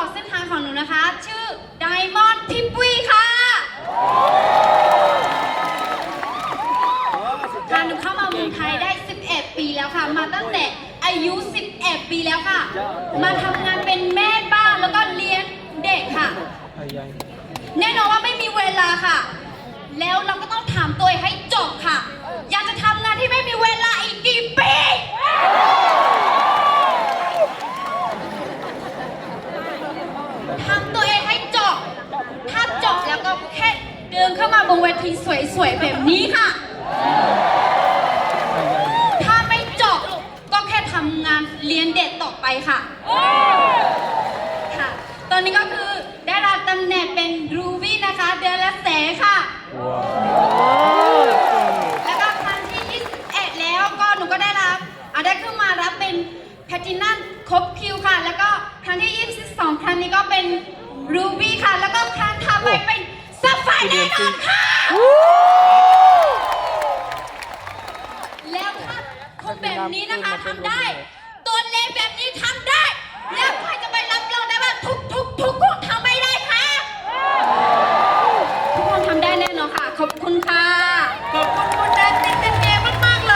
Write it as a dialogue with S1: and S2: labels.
S1: อกเส้นทางของหนูนะคะ ชื่อไดมอนด์ทิปปี้ค่ะค่ะหนูเข้ามาเมืองไทยได้ 11 ปีแล้วค่ะ มาตั้งแต่อายุ 11 ปีแล้วค่ะ มาทำงานเป็นแม่บ้านแล้วก็เรีย เดินเข้ามาบนเวทีสวยๆแบบนี้ค่ะ ถ้าไม่จบก็แค่ทำงานเรียนเด็ดต่อไปค่ะค่ะ ตอนนี้ก็คือได้รับตำแหน่งเป็นรูบี้นะคะ เดือนละแสนค่ะ แล้วก็ครั้งที่ 21 แล้วก็หนูก็ได้รับอะได้ขึ้นมารับเป็นแพทินัมครบคิวค่ะ แล้วก็ครั้งที่ 22 ครั้งนี้ก็เป็นรูบี้ค่ะ แล้วก็ครั้งถัดไปเป็นซั แล้วถ้าคนแบบนี้นะคะทำได้ ตัวเล็กแบบนี้ทำได้